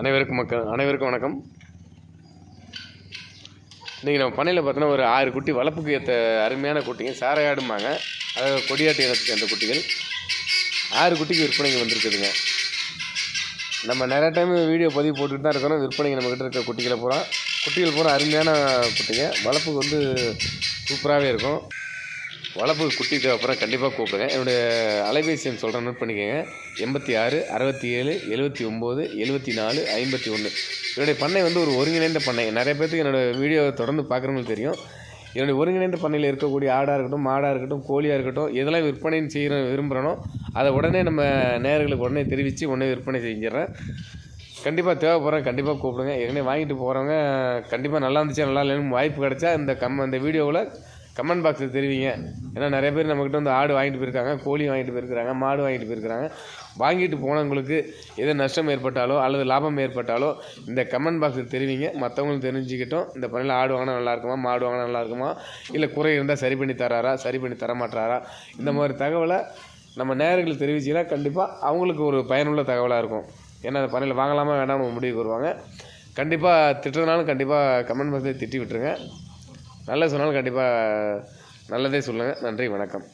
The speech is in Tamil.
அனைவருக்கும் மக்கள் அனைவருக்கும் வணக்கம். இன்றைக்கி நம்ம பண்ணையில் பார்த்தோன்னா ஒரு ஆறு குட்டி வளர்ப்புக்கு ஏற்ற அருமையான குட்டிங்க. சாரையாடுமாங்க அதாவது கொடியாட்டு இனத்துக்கு சேர்ந்த குட்டிகள். ஆறு குட்டிக்கு விற்பனைக்கு வந்திருக்குதுங்க. நம்ம நிறைய டைம் வீடியோ பதிவு போட்டுக்கிட்டு தான் இருக்கிறோம். விற்பனைக்கு நம்மக்கிட்ட இருக்க குட்டிகளை பூரா குட்டிகள் பூரா அருமையான குட்டிங்க. வளர்ப்புக்கு வந்து சூப்பராகவே இருக்கும். வளர்ப்பு குட்டி தேவைப்படுற கண்டிப்பாக கூப்பிடுங்க. என்னுடைய அலைபேசி எண் சொல்கிறேன் நோட் பண்ணிக்கோங்க. எண்பத்தி ஆறு அறுபத்தி ஏழு எழுபத்தி ஒம்பது எழுபத்தி நாலு ஐம்பத்தி ஒன்று என்னுடைய பண்ணை வந்து ஒரு ஒருங்கிணைந்த பண்ணை. நிறைய பேர்த்துக்கு என்னோடய வீடியோ தொடர்ந்து பார்க்குறவங்களுக்கு தெரியும். என்னுடைய ஒருங்கிணைந்த பண்ணையில் இருக்கக்கூடிய ஆடாக இருக்கட்டும் மாடாக இருக்கட்டும் கோழியாக இருக்கட்டும் எதெல்லாம் விற்பனை செய்கிற விரும்புகிறனோ அதை உடனே நம்ம நேர்களுக்கு உடனே தெரிவித்து உடனே விற்பனை செஞ்சிடறேன். கண்டிப்பாக தேவைப்படுறேன் கண்டிப்பாக கூப்பிடுங்க. ஏற்கனவே வாங்கிட்டு போகிறவங்க கண்டிப்பாக நல்லா இருந்துச்சா நல்லா இல்லைன்னு வாய்ப்பு கிடைச்சா இந்த கம் இந்த வீடியோவில் கமெண்ட் பாக்ஸில் தெரிவிங்க. ஏன்னா நிறைய பேர் நம்மக்கிட்ட வந்து ஆடு வாங்கிட்டு போயிருக்காங்க கோழி வாங்கிட்டு போயிருக்கிறாங்க மாடு வாங்கிட்டு போயிருக்கிறாங்க வாங்கிட்டு போனவங்களுக்கு எது நஷ்டம் ஏற்பட்டாலோ அல்லது லாபம் ஏற்பட்டாலோ இந்த கமெண்ட் பாக்ஸில் தெரிவிங்க. மற்றவங்களும் தெரிஞ்சுக்கிட்டோம் இந்த பணியில் ஆடு வாங்கினா நல்லா இருக்குமா மாடு வாங்கினா நல்லா இருக்குமா இல்லை குறை இருந்தால் சரி பண்ணி தராரா சரி பண்ணி தர மாட்டாரா இந்த மாதிரி தகவலை நம்ம நேயர்களுக்கு தெரிவிச்சிங்கன்னா கண்டிப்பாக அவங்களுக்கு ஒரு பயனுள்ள தகவலாக இருக்கும். ஏன்னா அந்த பணியில் வாங்கலாமா வேண்டாம்னு முடிவுக்கு வருவாங்க. கண்டிப்பாக திட்டுறதுனாலும் கண்டிப்பாக கமெண்ட் பாக்ஸில் திட்டி விட்டுருங்க. நல்லது சொன்னாலும் கண்டிப்பாக நல்லதே சொல்லுங்கள் நன்றி வணக்கம்.